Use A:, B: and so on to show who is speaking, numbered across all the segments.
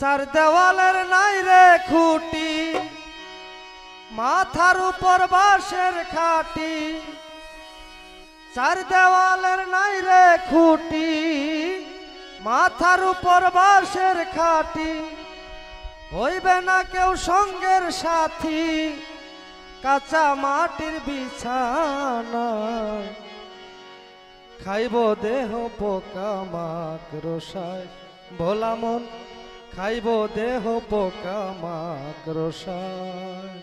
A: চার দেওয়ালের নাই রে খুঁটি, মাথার উপর বাঁশের খাটি। চার দেওয়ালের নাই রে খুঁটি, মাথার উপর বাঁশের খাটি। হইবে না কেউ সঙ্গের সাথী, কাঁচা মাটির বিছানা। খাইব দেহ পোকা মাক রসায় ভোলা মন খাইব দেহ পোকা মাক রসায়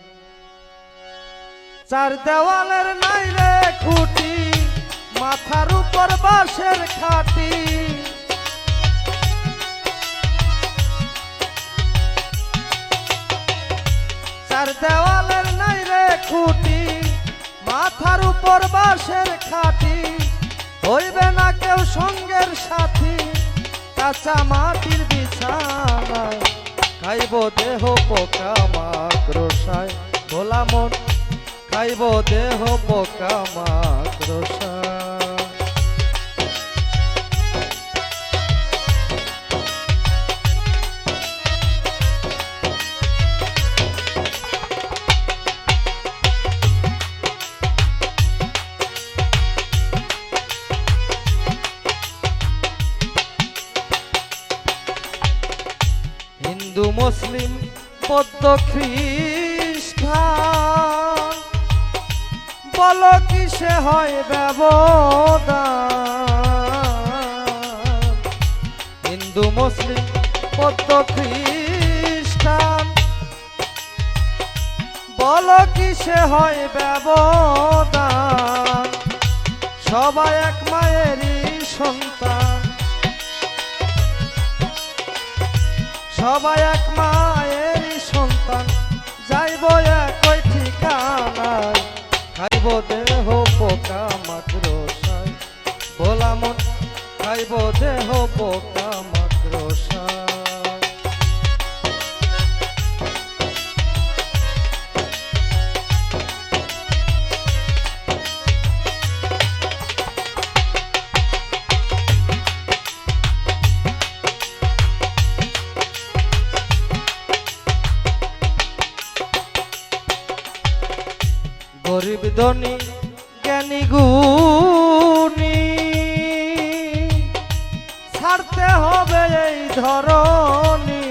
A: চার দেওয়ালের নাই রে খুঁটি, মাথার উপর বাঁশের খাটি। চার দেওয়ালের নাই রে খুঁটি, মাথার উপর বাঁশের খাটি। হইবে না কেউ সঙ্গের সাথী। কাঁচা মাটির বিছানায় খাইব দেহ পোকা মাকড়সায়। ভোলা মন খাইব দেহ পোকা মাকড়সায়। মুসলিম বৌদ্ধ খ্রিস্টান। বল কিসে হয় ব্যবধান? হিন্দু, মুসলিম, বৌদ্ধ, খ্রিস্টান। বল কিসে হয় ব্যবধান? সবাই এক মায়েরই সন্তান। সবাই এক মায়ের সন্তান। যাইব একই ঠিকানায়। খাইব দেহ পোকা মাত্র ভোলা মন, খাইব দেহ পোকা ধনী জ্ঞানী গুণী। ছাড়তে হবে এই ধরনী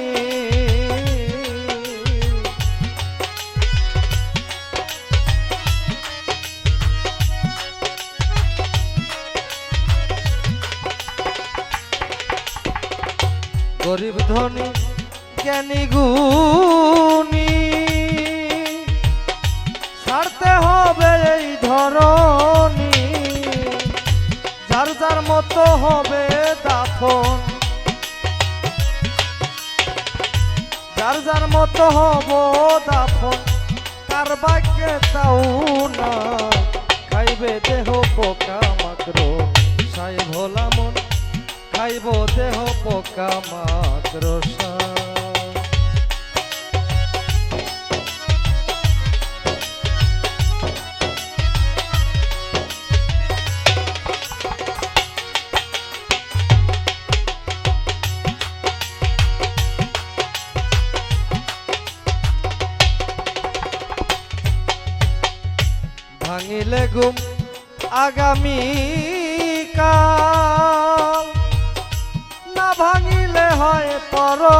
A: গরিব ধনী জ্ঞানী গুণী। ছাড়তে হবে এই ধরনী যার যার মতো হবে দাফন। যার যার মতো হব দাফন, কার ভাগ্যে তাও না। খাইবে দেহ পোকা মাকড় সাই ভোলা মন। খাইব দেহ পোকা মাকড় সাই ভাঙিলে ঘুম আগামী কাল না ভাঙিলে হয় পরকাল।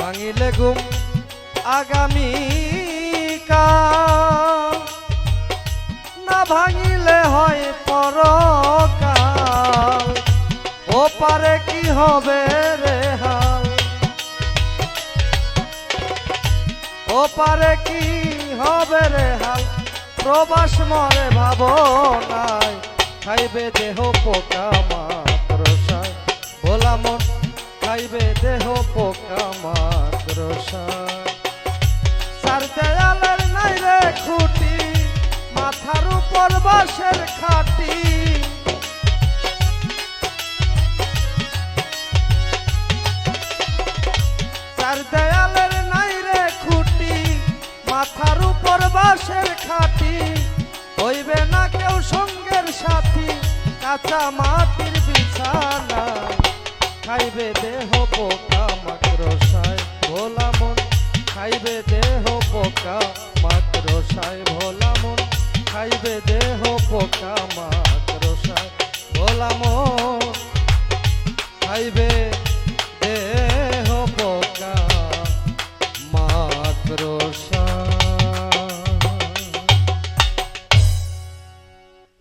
A: ভাঙিলে ঘুম আগামী কাল ভাঙিলে হয় পরকাল। ও পারে কি হবে রে হাল? ও পারে কি হবে রে হাল? প্রবাস মরে ভাবনায় খাইবে দেহ পোকা মাত্র মন, খাইবে দেহ পোকা মাত্র সায় চার দেয়ালের নাই রে খুঁটি পরবাসের খাটি। চার দেয়ালের নাই রে খুঁটি, মাথার উপর হইবে না কেউ সঙ্গের সাথী, কাঁচা মাটির বিছানা। খাইবে দেহ পোকা মাকড়সায় সাই মন। খাইবে দেহ পোকা মাকড়সায় ভোলা মন। খাইবে দেহ পোকা মাকড়সায় ভোলা মন খাইবে